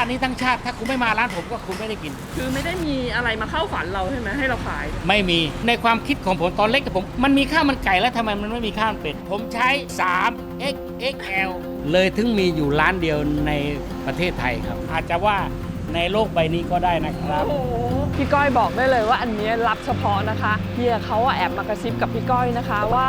าตินี้ทั้งชาติ ถ้าคุณไม่มาร้านผมก็คุณไม่ได้กิน คือไม่ได้มีอะไรมาเข้าฝันเราใช่ไหมให้เราขาย ไม่มีในความคิดของผมตอนเล็กกับผม มันมีข้าวมันไก่แล้วทำไมมันไม่มีข้าวมันเป็ด ผมใช้ 3 XXL เลยถึงมีอยู่ร้านเดียวในประเทศไทยครับ อาจจะว่าในโลกใบนี้ก็ได้นะครับโอ้โหพี่ก้อยบอกได้เลยว่าอันเนี้ยรับเฉพาะนะคะเฮียเขาอะแอบมากระซิบกับพี่ก้อยนะคะว่า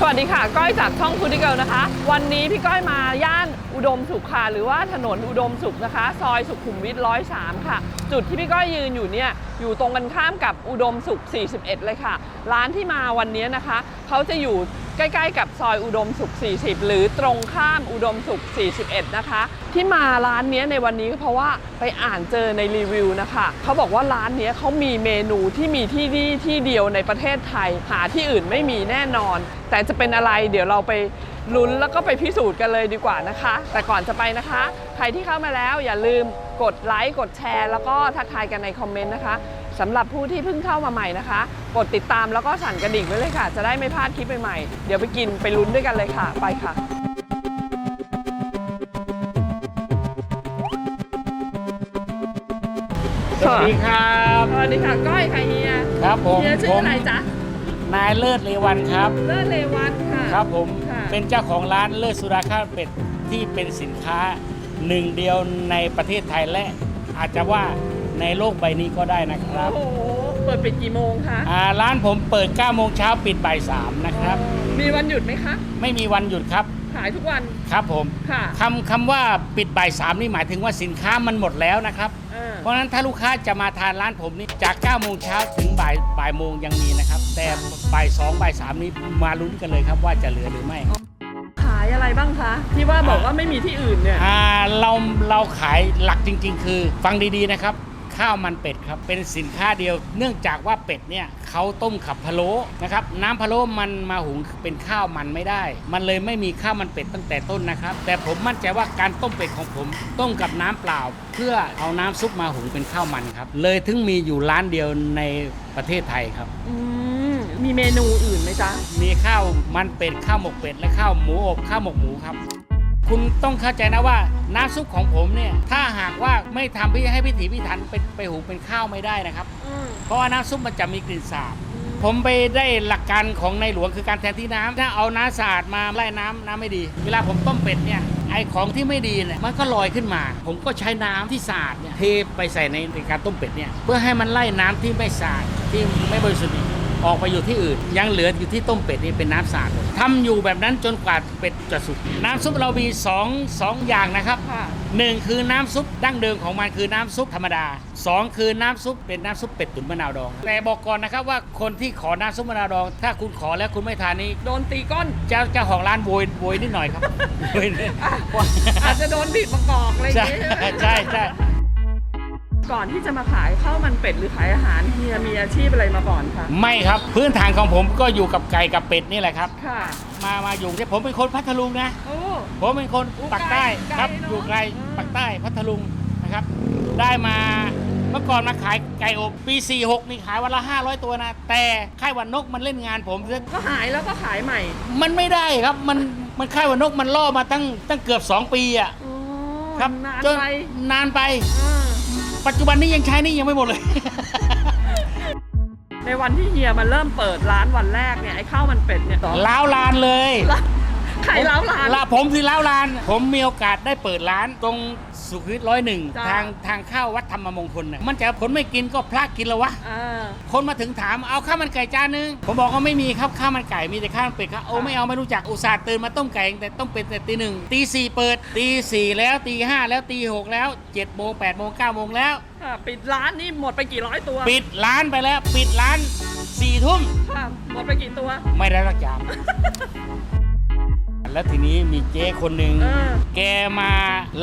สวัสดีค่ะ ก้อยจากช่องฟูดิเกิลนะคะ วันนี้พี่ก้อยมาย่านอุดมสุขค่ะหรือว่าถนนอุดมสุขนะคะ ซอยสุขุมวิทร้อยสามค่ะ จุดที่พี่ก้อยยืนอยู่เนี่ยอยู่ตรงกันข้ามกับอุดมสุข 41 เลยค่ะ ร้านที่มาวันนี้นะคะ เขาจะอยู่ใกล้ๆ กับซอยอุดมสุข 40 หรือตรงข้ามอุดมสุข 41 นะคะ ที่มาร้านเนี้ยในวันนี้เพราะว่าไปอ่านเจอในรีวิวนะคะเขาบอกว่าร้านเนี้ยเขามีเมนูที่มีที่นี่ที่เดียวในประเทศไทย หาที่อื่นไม่มีแน่นอน แต่จะเป็นอะไรเดี๋ยวเราไปลุ้นแล้วก็ไปพิสูจน์กันเลยดีกว่านะคะ แต่ก่อนจะไปนะคะ ใครที่เข้ามาแล้วอย่าลืมกดไลค์กดแชร์ แล้วก็ทักทายกันในคอมเมนต์นะคะสำหรับผู้ที่เพิ่งเข้ามาใหม่นะคะ กดติดตามแล้วก็สั่นกระดิ่งไว้เลยค่ะ จะได้ไม่พลาดคลิปใหม่ๆเดี๋ยวไปกินไปลุ้นด้วยกันเลยค่ะ ไปค่ะสวัสดีครับ สวัสดีค่ะก้อยค่ะเฮียครับผมเฮียชื่ผอมอะไรจ๊ะ นายเลิศเลวันครับ เลิศเลวัตค่ะ ครับผมค่ะ เป็นเจ้าของร้านเลิศสุราข้าวเป็ดที่เป็นสินค้าหนึ่งเดียวในประเทศไทยและอาจจะว่าในโลกใบนี้ก็ได้นะครับ โอ้โห เปิดปิดกี่โมงคะอ่าร้านผมเปิด9โมงเช้าปิดบ่าย3นะครับ มีวันหยุดไหมคะ ไม่มีวันหยุดครับขายทุกวัน ครับผมค่ะ คำคำว่าปิดบ่าย3นี่หมายถึงว่าสินค้ามันหมดแล้วนะครับ เออเพราะฉะนั้นถ้าลูกค้าจะมาทานร้านผมนี่จาก9โมงเช้าถึงบ่ายบ่ายโมงยังมีนะครับ แต่บ่าย2บ่าย3นี้มาลุ้นกันเลยครับว่าจะเหลือหรือไม่ ขายอะไรบ้างคะ ที่ว่าบอกว่าไม่มีที่อื่นเนี่ย อ่าเราเราขายหลักจริง ๆ คือฟังดีๆนะครับ ข้าวมันเป็ดครับ เป็นสินค้าเดียว เนื่องจากว่าเป็ดเนี่ยเขาต้มขับพะโล้นะครับ น้ำพะโล้มันมาหุงเป็นข้าวมันไม่ได้ มันเลยไม่มีข้าวมันเป็ดตั้งแต่ต้นนะครับ แต่ผมมั่นใจว่าการต้มเป็ดของผม ต้มกับน้ำเปล่า เพื่อเอาน้ำซุปมาหุงเป็นข้าวมันครับ เลยถึงมีอยู่ร้านเดียวในประเทศไทยครับอืมมีเมนูอื่นไหมจ๊ะ มีข้าวมันเป็ด ข้าวหมกเป็ด และข้าวหมูอบ ข้าวหมกหมูครับ คุณต้องเข้าใจนะว่าน้ำซุปของผมเนี่ยถ้าหากว่าไม่ทำพี่ให้พิถีพิถันไปไปหุงเป็นข้าวไม่ได้นะครับ อืมเพราะว่าน้ำซุปมันจะมีกลิ่นสาบ ผมไปได้หลักการของในหลวงคือการแทนที่น้ำถ้าเอาน้ำสะอาดมาไล่น้ำน้ำไม่ดี เวลาผมต้มเป็ดเนี่ยไอของที่ไม่ดีเนี่ยมันก็ลอยขึ้นมา ผมก็ใช้น้ำที่สะอาดเนี่ยเทไปใส่ในในการต้มเป็ดเนี่ยเพื่อให้มันไล่น้ำที่ไม่สะอาดที่ไม่บริสุทธิ์นี่ ออกไปอยู่ที่อื่น ยังเหลืออยู่ที่ต้มเป็ดนี่เป็นน้ำสะอาดหมดทำอยู่แบบนั้นจนกว่าเป็ดจะสุกน้ำซุปเรามีสองสองอย่างนะครับค่ะหนึ่งคือน้ำซุปดั้งเดิมของมันคือน้ำซุปธรรมดาสองคือน้ำซุปเป็นน้ำซุปเป็ดตุ๋นมะนาวดอง แต่บอกก่อนนะครับว่าคนที่ขอน้ำซุปมะนาวดอง ถ้าคุณขอแล้วคุณไม่ทานนี้โดนตีก้นเจ้าเจ้าของร้านโวยโวยนิดหน่อยครับโวยนิดอาจจะโดนบีบประกอบอะไรอย่างใช่เงี้ย ใช่ไหมใช่ใช่ ก่อนที่จะมาขายข้าวมันเป็ดหรือขายอาหารเฮียมีอาชีพอะไรมาก่อนคะไม่ครับพื้นฐานของผมก็อยู่กับไก่กับเป็ดนี่แหละครับ ค่ะ มามาอยู่ที่ผมเป็นคนพัทลุงนะ โอ้ ผมเป็นคนอู้ปักใต้ไกลครับ ไกลเนอะอยู่ไกลอืม ปักใต้พัทลุงนะครับ ได้มาเมื่อก่อนมาขายไก่อบปี 46 นี่ขายวันละ 500 ตัวนะ แต่ค่ายวันนกมันเล่นงานผมซะก็หายแล้วก็ขายใหม่มันไม่ได้ครับมันมันค่ายวันนกมันล่อมาตั้งตั้งเกือบ 2 ปีอะอ๋อครับนานจนไปนานไป อ่า ปัจจุบันนี้ยังใช้หนี่ยังไม่หมดเลย ในวันที่เฮียมาเริ่มเปิดร้านวันแรกเนี่ยไอ้ข้าวมันเป็ดเนี่ยล้าวลานเลย ใครเล้าร้าน ลาผมสิล้าวลาน ผมมีโอกาสได้เปิดร้านตรงสุขุมวิทร้อยหนึ่งจ้ะ ทางทางเข้าวัดธรรมมงคลน่ะมันจะคนไม่กินก็พระกินแล้ววะ อ่า คนมาถึงถามเอาข้าวมันไก่จานนึง ผมบอกว่าไม่มีครับข้าวมันไก่มีแต่ข้าวมันเป็ดครับโอ้ค่ะไม่เอาไม่รู้จักอุตส่าห์ตื่นมาต้มไก่ตั้งแต่ต้มเป็ดแต่ตีหนึ่งตีสี่เปิดตีสี่แล้วตีห้าแล้วตีหกแล้วเจ็ดโมงแปดโมงเก้าโมงแล้ว ค่ะปิดร้านนี่หมดไปกี่ร้อยตัวปิดร้านไปแล้ว ปิดร้านสี่ทุ่มค่ะหมดไปกี่ตัว ไม่ได้สักจาน แล้วทีนี้มีเจ๊คนหนึ่งเออแกมา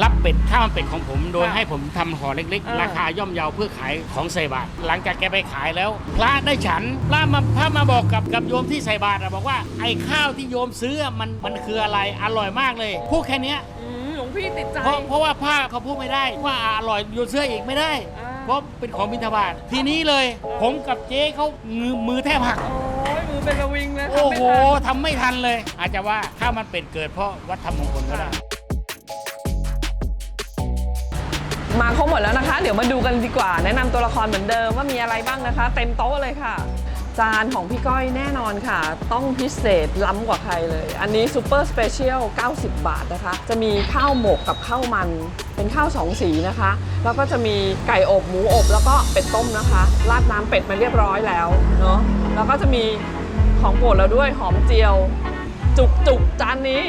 รับเป็ดข้าวมันเป็ดของผม โดยค่ะให้ผมทำห่อเล็ก เออ ๆ ราคาย่อมเยาเพื่อขายของใส่บาตรหลังจากแกไปขายแล้ว พระได้ฉันพระมาพระมาบอกกับกับโยมที่ใส่บาตรอะบอกว่าไอ้ข้าวที่โยมซื้ออะมันมันคืออะไรอร่อยมากเลยพูดแค่เนี้ย อืมหลวงพี่ติดใจ เพราะเพราะว่าผ้าเขาพูดไม่ได้ว่าอร่อยโยนเสื้ออีกไม่ได้ อ่า เพราะเป็นของบิณฑบาตทีนี้เลย ผมกับเจ๊เขามือมือแทบหัก โอ้ยมือ เป็นระวิงเลยโอ้โหทำไม่ทันทำไม่ทันเลย อาจจะว่าข้าวมันเป็ดเกิดเพราะวัดธรรมมงคลก็ได้ มาครบหมดแล้วนะคะ เดี๋ยวมาดูกันดีกว่า แนะนำตัวละครเหมือนเดิมว่ามีอะไรบ้างนะคะ เต็มโต๊ะเลยค่ะ จานของพี่ก้อยแน่นอนค่ะ ต้องพิเศษล้ำกว่าใครเลย อันนี้ซูเปอร์สเปเชียล 90 บาทนะคะ จะมีข้าวหมกกับข้าวมัน เป็นข้าวสองสีนะคะ แล้วก็จะมีไก่อบหมูอบแล้วก็เป็ดต้มนะคะ ราดน้ำเป็ดมาเรียบร้อยแล้วเนาะ แล้วก็จะมี ของโปรดเราด้วยหอมเจียว จุกจุกๆจานนี้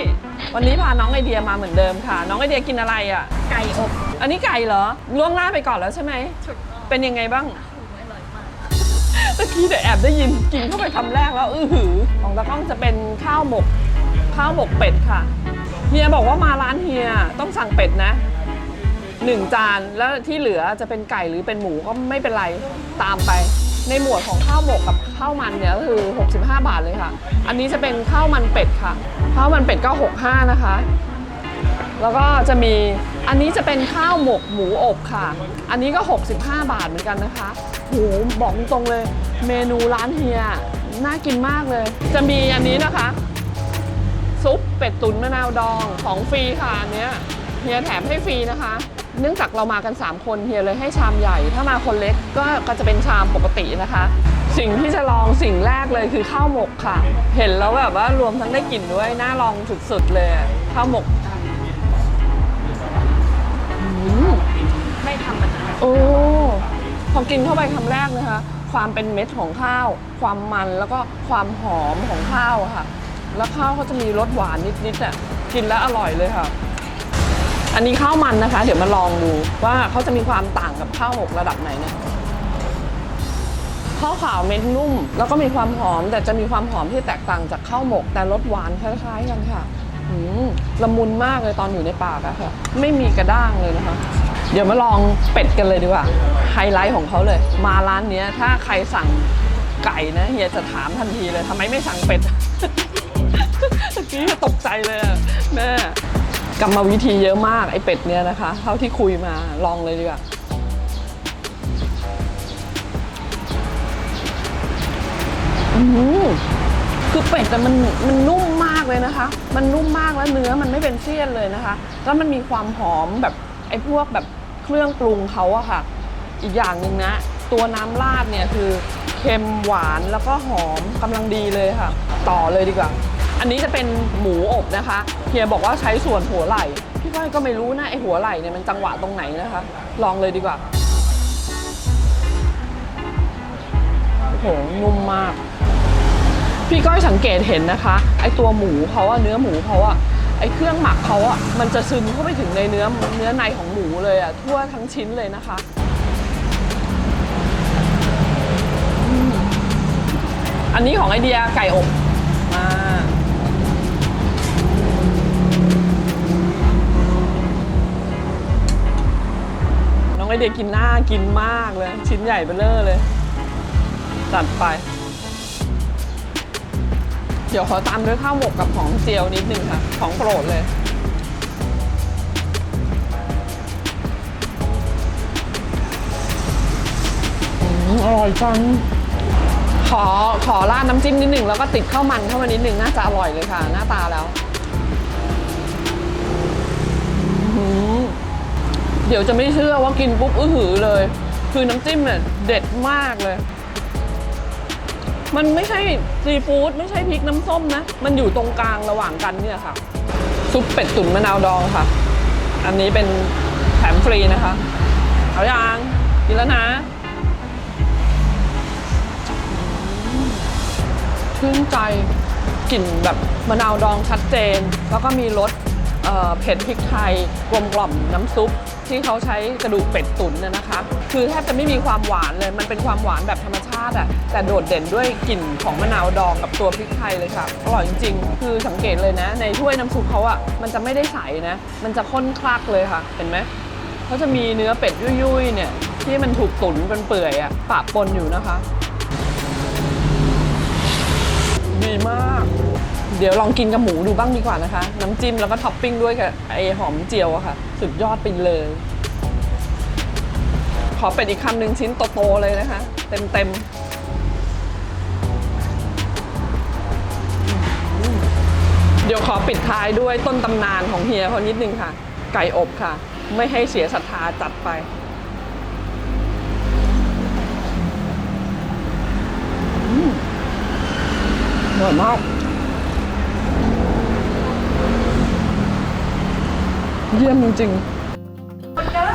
วันนี้พาน้องไอเดียมาเหมือนเดิมค่ะ น้องไอเดียกินอะไรอะ่ะ ไก่อบ อันนี้ไก่เหรอล่วงหน้าไปก่อนแล้วใช่ไหมถูกต้องเป็นยังไงบ้างอร่อยมากตะกี้เดี๋ยวแอบได้ยินกินเข้าไปคำแรกแล้ว อื้อหือของตะก้องจะเป็นข้าวหมกข้าวหมกเป็ดค่ะเฮียบอกว่ามาร้านเฮียต้องสั่งเป็ดนะหนึ่งจานแล้วที่เหลือจะเป็นไก่หรือเป็นหมูก็ไม่เป็นไรตามไป ในหมวดของข้าวหมกกับข้าวมันเนี่ยก็คือ 65 บาทเลยค่ะ อันนี้จะเป็นข้าวมันเป็ดค่ะ ข้าวมันเป็ดก็ 65 นะคะ แล้วก็จะมีอันนี้จะเป็นข้าวหมกหมูอบค่ะ อันนี้ก็ 65 บาทเหมือนกันนะคะโหบอกตรงเลย เมนูร้านเฮียน่ากินมากเลย จะมีอันนี้นะคะ ซุปเป็ดตุ๋นมะนาวดองของฟรีค่ะอันเนี้ยเฮียแถมให้ฟรีนะคะ เนื่องจากเรามากัน 3 คนเฮียเลยให้ชามใหญ่ ถ้ามาคนเล็กก็ก็จะเป็นชามปกตินะคะ สิ่งที่จะลองสิ่งแรกเลยคือข้าวหมกค่ะ เห็นแล้วแบบว่ารวมทั้งได้กลิ่นด้วยน่าลองสุดๆเลยอะข้าวหมกอืมไม่ธรรมดาโอ้พอกินเข้าไปคำแรกนะคะ ความเป็นเม็ดของข้าว ความมันแล้วก็ความหอมของข้าวอะค่ะ แล้วข้าวเขาจะมีรสหวานนิดๆอะกินแล้วอร่อยเลยค่ะ อันนี้ข้าวมันนะคะ เดี๋ยวมาลองดูว่าเขาจะมีความต่างกับข้าวหมกระดับไหนเนี่ยข้าวขาวเม็ดนุ่ม แล้วก็มีความหอม แต่จะมีความหอมที่แตกต่างจากข้าวหมก แต่รสหวานคล้ายๆกันค่ะอืมละมุนมากเลยตอนอยู่ในปากอะค่ะ ไม่มีกระด้างเลยนะคะ เดี๋ยวมาลองเป็ดกันเลยดีกว่าไฮไลท์ของเขาเลย มาร้านนี้ถ้าใครสั่งไก่นะเฮียจะถามทันทีเลยทำไมไม่สั่งเป็ดตะกี้ตกใจเลยแม่ กรรมวิธีเยอะมากไอ้เป็ดเนี่ยนะคะ เท่าที่คุยมาลองเลยดีกว่าอืมคือเป็ดแต่มันมันนุ่มมากเลยนะคะ มันนุ่มมากแล้วเนื้อมันไม่เป็นเสี้ยนเลยนะคะ แล้วมันมีความหอมแบบไอ้พวกแบบเครื่องปรุงเขาอะค่ะ อีกอย่างหนึ่งนะ ตัวน้ำราดเนี่ยคือเค็มหวานแล้วก็หอมกำลังดีเลยค่ะ ต่อเลยดีกว่า อันนี้จะเป็นหมูอบนะคะเฮียบอกว่าใช้ส่วนหัวไหล่พี่ก้อยก็ไม่รู้นะไอหัวไหล่เนี่ยมันจังหวะตรงไหนนะคะ ลองเลยดีกว่าโอ้โหนุ่มมาก พี่ก้อยสังเกตเห็นนะคะ ไอตัวหมูเขาอะเนื้อหมูเขาอะไอเครื่องหมักเขาอะมันจะซึมเข้าไปถึงในเนื้อเนื้อในของหมูเลยอะทั่วทั้งชิ้นเลยนะคะอันนี้ของไอเดียไก่อบมา น้องไอเดียกินหน้ากินมากเลย ชิ้นใหญ่เบ้อเร่อเลย จัดไป เดี๋ยวขอตามด้วยข้าวหมกกับของเจียวนิดนึงค่ะ ของโปรดเลยอืมอร่อยจังขอขอราดน้ำจิ้มนิดหนึ่งแล้วก็ติดข้าวมันเข้ามานิดหนึ่งน่าจะอร่อยเลยค่ะ หน้าตาแล้วอื้อหือ เดี๋ยวจะไม่เชื่อว่ากินปุ๊บอื้อหือเลย คือน้ำจิ้มเนี่ยเด็ดมากเลย มันไม่ใช่ซีฟู้ดไม่ใช่พริกน้ำส้มนะ มันอยู่ตรงกลางระหว่างกันเนี่ยค่ะ ซุปเป็ดตุ๋นมะนาวดองค่ะ อันนี้เป็นแถมฟรีนะคะ เอาอย่างกินแล้วนะชื่นใจกลิ่นแบบมะนาวดองชัดเจน แล้วก็มีรส เผ็ดพริกไทยกลมกล่อมน้ำซุปที่เขาใช้กระดูกเป็ดตุ๋นนะนะคะ คือแทบจะไม่มีความหวานเลย มันเป็นความหวานแบบธรรมชาติอะแต่โดดเด่นด้วยกลิ่นของมะนาวดองกับตัวพริกไทยเลยค่ะ อร่อยจริงๆ คือสังเกตเลยนะ ในถ้วยน้ำซุปเขาอะมันจะไม่ได้ใสนะ มันจะข้นคลักเลยค่ะ เห็นไหมเขาจะมีเนื้อเป็ดยุ่ยๆ เนี่ย ที่มันถูกตุ๋นจนเปื่อยอะปะปนอยู่นะคะ ดีมาก เดี๋ยวลองกินกับหมูดูบ้างดีกว่านะคะ น้ำจิ้มแล้วก็ท็อปปิ้งด้วยกับไอหอมเจียวอะค่ะ สุดยอดไปเลย ขอเป็ดอีกคำหนึ่งชิ้นโตๆเลยนะคะ เต็มๆเดี๋ยวขอปิดท้ายด้วยต้นตำนานของเฮียเขานิดนึงค่ะ ไก่อบค่ะ ไม่ให้เสียศรัทธาจัดไปอืมอร่อยมาก เยี่ยมจริงๆ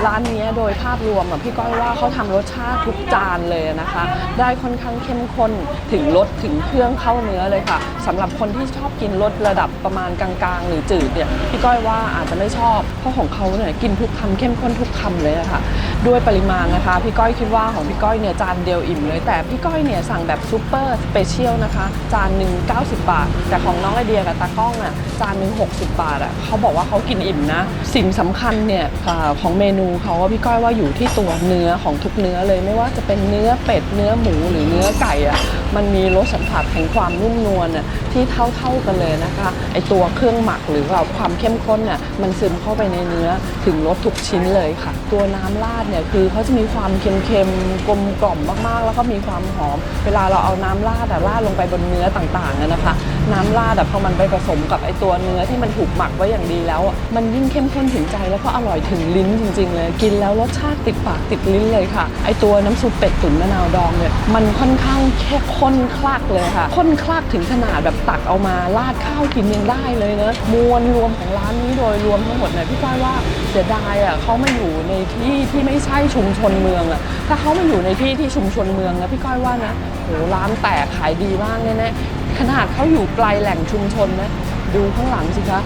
ร้านนี้โดยภาพรวมอะพี่ก้อยว่าเขาทำรสชาติทุกจานเลยนะคะ ได้ค่อนข้างเข้มข้นถึงรสถึงเครื่องเข้าเนื้อเลยค่ะสำหรับคนที่ชอบกินรสระดับประมาณกลางๆ หรือจืดเนี่ยพี่ก้อยว่าอาจจะไม่ชอบ เพราะของเขาเนี่ยกินทุกคำเข้มข้นทุกคำเลยะค่ะด้วยปริมาณนะคะ พี่ก้อยคิดว่าของพี่ก้อยเนี่ยจานเดียวอิ่มเลย แต่พี่ก้อยเนี่ยสั่งแบบซูเปอร์สเปเชียลนะคะ จานหนึ่ง90 บาท แต่ของน้องไอเดียกับตากล้องอะจานหนึ่ง60 บาทอะเขาบอกว่าเขากินอิ่มนะ สิ่งสำคัญเนี่ยอ่าของเมนูเขาว่าพี่ก้อยว่าอยู่ที่ตัวเนื้อของทุกเนื้อเลยไม่ว่าจะเป็นเนื้อเป็ดเนื้อหมูหรือเนื้อไก่อะมันมีรสสัมผัสแห่งความนุ่มนวลอะที่เท่าๆกันเลยนะคะไอตัวเครื่องหมักหรือว่าความเข้มข้นน่ะมันซึมเข้าไปในเนื้อถึงรสทุกชิ้นเลยค่ะ ตัวน้ำราดเนี่ยคือเขาจะมีความเค็มๆกลมกล่อมมากๆ แล้วก็มีความหอม เวลาเราเอาน้ำราดอะราดลงไปบนเนื้อต่างๆนะคะ น้ำราดอะพอมันไปผสมกับไอตัวเนื้อที่มันถูกหมักไว้อย่างดีแล้วอะมันยิ่งเข้มข้นถึงใจแล้วก็อร่อยถึงลิ้นจริงๆเลยกินแล้วรสชาติติดปากติดลิ้นเลยค่ะ ไอตัวน้ำซุปเป็ดตุ๋นมะนาวดองเนี่ยมันค่อนข้างแค่ข้นคลักเลยค่ะข้นคลักถึงขนาดแบบตักเอามาราดข้าวกินยังได้เลยเนอะมวลรวมของร้านนี้โดยรวมทั้งหมดเนี่ยพี่ก้อยว่าเสียดายอะเขามาอยู่ในที่ที่ไม่ใช่ชุมชนเมืองอะถ้าเขามาอยู่ในที่ที่ชุมชนเมืองนะพี่ก้อยว่านะโหร้านแตกขายดีมากแน่ๆขนาดเขาอยู่ไกลแหล่งชุมชนนะดูข้างหลังสิคะ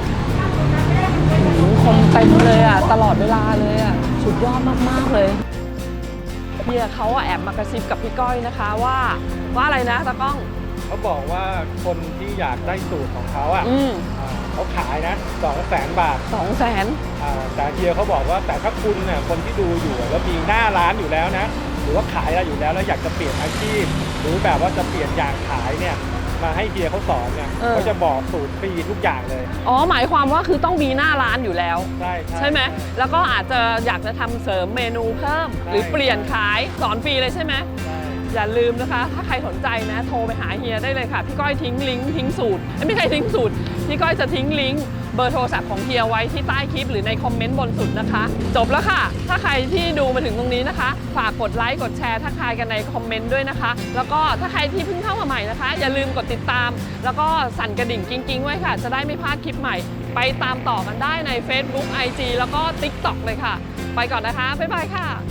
คนเต็มเลยอะ ตลอดเวลาเลยอะ สุดยอดมากๆเลยเฮียเขาอะแอบมากระซิบกับพี่ก้อยนะคะว่า ว่าอะไรนะตากล้อง เขาบอกว่าคนที่อยากได้สูตรของเขาอะอืมอ่าเขาขายนะสองแสนบาทสองแสนอ่าแต่เฮียเขาบอกว่าแต่ถ้าคุณเนี่ยคนที่ดูอยู่อะแล้วมีหน้าร้านอยู่แล้วนะ หรือว่าขายอะไรอยู่แล้วแล้วอยากจะเปลี่ยนอาชีพ หรือแบบว่าจะเปลี่ยนอย่างขายเนี่ย มาให้เฮียเขาสอนเนี่ยเขาจะบอกสูตรฟรีทุกอย่างเลย อ๋อหมายความว่าคือต้องมีหน้าร้านอยู่แล้ว ใช่ใช่ไหมแล้วก็อาจจะอยากจะทำเสริมเมนูเพิ่ม หรือเปลี่ยนขายสอนฟรีเลยใช่ไหม ใช่ อย่าลืมนะคะ ถ้าใครสนใจนะโทรไปหาเฮียได้เลยค่ะ พี่ก้อยทิ้งลิงก์ทิ้งสูตรไม่ใช่ทิ้งสูตร พี่ก้อยจะทิ้งลิงก์เบอร์โทรศัพท์ของเฮียไว้ที่ใต้คลิปหรือในคอมเมนต์บนสุดนะคะ จบแล้วค่ะ ถ้าใครที่ดูมาถึงตรงนี้นะคะ ฝากกดไลค์กดแชร์ทักทายกันในคอมเมนต์ด้วยนะคะ แล้วก็ถ้าใครที่เพิ่งเข้ามาใหม่นะคะ อย่าลืมกดติดตาม แล้วก็สั่นกระดิ่งกิ้งๆไว้ค่ะ จะได้ไม่พลาดคลิปใหม่ ไปตามต่อกันได้ใน Facebook IG แล้วก็ TikTok เลยค่ะ ไปก่อนนะคะบ๊ายบายค่ะ